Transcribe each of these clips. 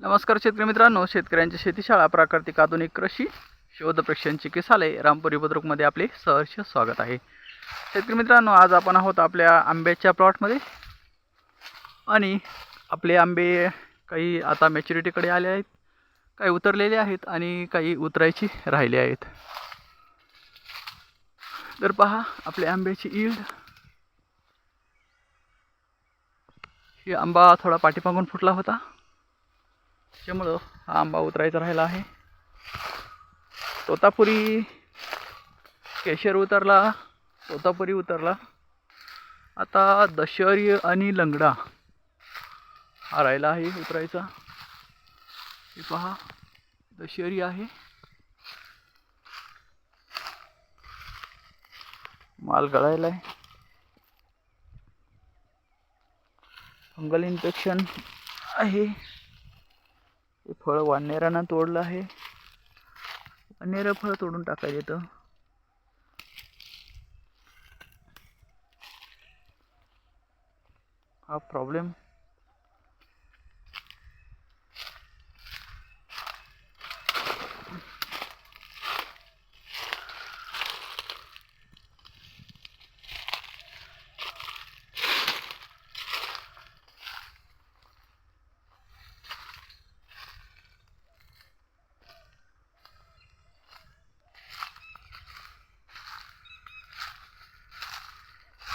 नमस्कार शेतकरी मित्रांनो शेतकऱ्यांची शेतीशाळा प्राकृतिक आधुनिक कृषी शोध प्रशिक्षण चिकित्सालय रामपुरी बुद्रुकमध्ये आपले सहर्ष स्वागत आहे. शेतकरी मित्रांनो आज आपण आहोत आपल्या आंब्याच्या प्लॉटमध्ये. आणि आपले आंबे काही आता मॅच्युरिटीकडे आले आहेत काही उतरलेले आहेत आणि काही उतरायची राहिले आहेत. तर पहा आपल्या आंब्याची ईल्ड ही आंबा थोडा पाठीमागून फुटला होता. त्यामुळं हा आंबा उतरायचा राहिला आहे. तोतापुरी केशर उतरला तोतापुरी उतरला. आता दशहरी आणि लंगडा हा राहिला आहे उतरायचा. हे पहा दशहरी आहे. माल गळायला आहे फंगल इन्फेक्शन आहे. हे फळ वानेरानं तोडलं आहे. वानेरं फळ तोडून टाकायचं येतं हा प्रॉब्लेम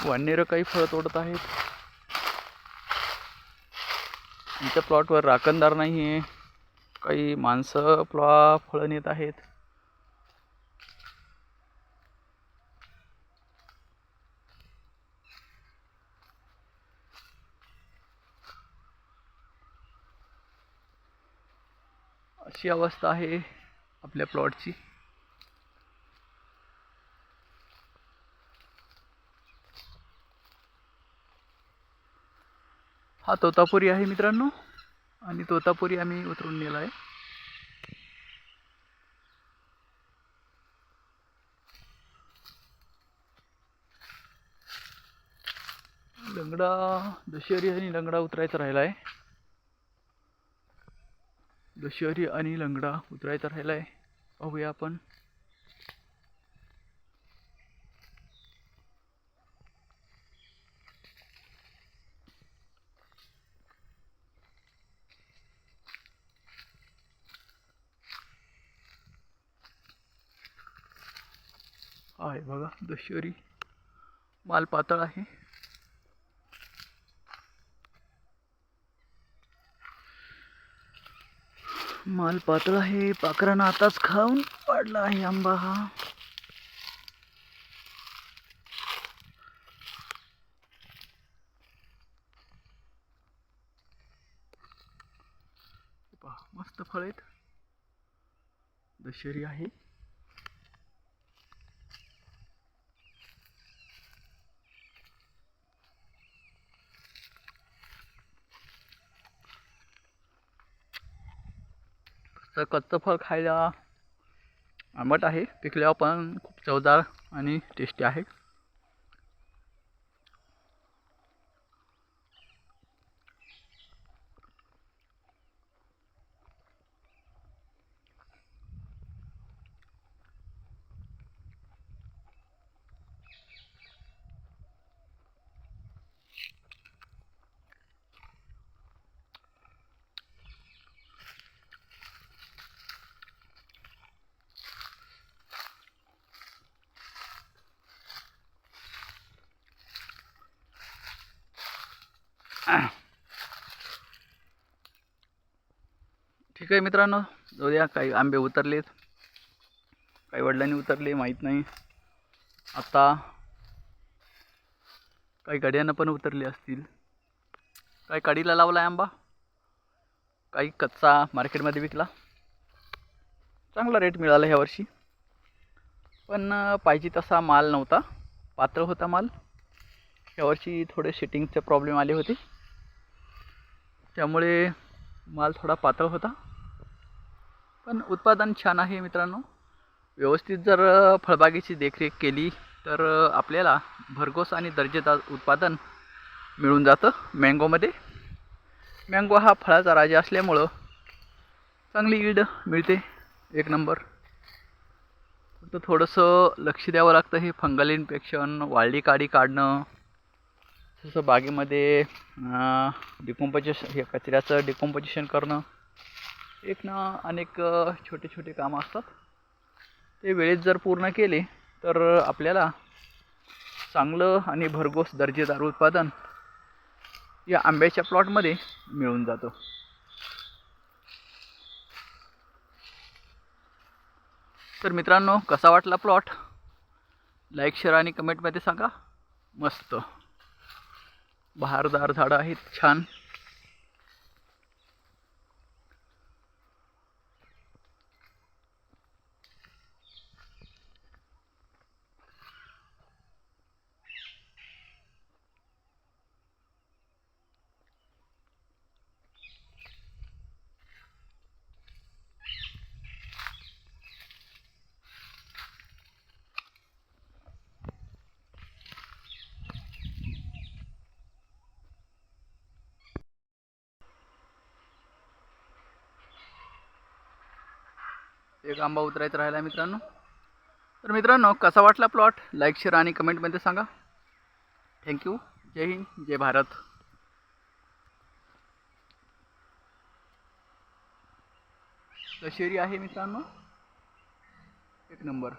वानेरं काही फळं तोडत आहेत. आमच्या प्लॉटवर राखणदार नाही आहे काही माणसं प्लॉ फळं नेत आहेत. अशी अवस्था आहे आपल्या प्लॉटची हा तोतापुरी आहे मित्रांनो. आणि तोतापुरी आम्ही उतरून नेला आहे. लंगडा दशहरी आणि लंगडा उतरायचा राहिला आहे दशहरी आणि लंगडा उतरायचा राहिला आहे पाहूया आपण. आहे बघा दशहरी माल पातळ आहे. माल पातळ आहे पाखरानं आताच खाऊन पाडला आहे आंबा हा. पहा मस्त फळ आहेत. दशहरी आहे. तर कच्चं फळ खायला आंबट आहे. पिकल्यावर पण खूप चवदार आणि टेस्टी आहे. ठीक आहे मित्रांनो जाऊ द्या काही आंबे उतरलेत. काही वडिलांनी उतरले माहीत नाही. आता काही गाड्यांना पण उतरले असतील. काही काडीला लावला आहे आंबा? काही कच्चा मार्केटमध्ये विकला? चांगला रेट मिळाला ह्या वर्षी. पण पाहिजे तसा माल नव्हता. पातळ होता माल. यावर्षी थोडे सेटिंगचे प्रॉब्लेम आले होते. त्यामुळे माल थोडा पातळ होता. पण उत्पादन छान आहे मित्रांनो. व्यवस्थित जर फळबागेची देखरेख केली तर आपल्याला भरघोस आणि दर्जेदार उत्पादन मिळून जातं मँगोमध्ये. मँगो हा फळाचा राजा असल्यामुळं चांगली ईड मिळते एक नंबर. फक्त थोडंसं लक्ष द्यावं लागतं हे फंगल इन्फेक्शन वाळली काडी काढणं जसं बागेमध्ये डिकॉम्पोजिशन हे कचऱ्याचं डिकॉम्पोजिशन करणं एक ना अनेक छोटे छोटे कामं असतात. ते वेळेत जर पूर्ण केले तर आपल्याला चांगलं आणि भरघोस दर्जेदार उत्पादन या आंब्याच्या प्लॉटमध्ये मिळून जातं. तर मित्रांनो कसा वाटला प्लॉट? लाईक शेअर आणि कमेंटमध्ये सांगा. मस्त. बहारदार झाडं आहेत छान. एक आंबा उतरायचा राहिला आहे मित्रांनो. तर मित्रांनो कसा वाटला प्लॉट लाईक शेअर आणि कमेंटमध्ये सांगा. थँक्यू जय हिंद जय भारत. दशेरी आहे मित्रांनो. एक नंबर.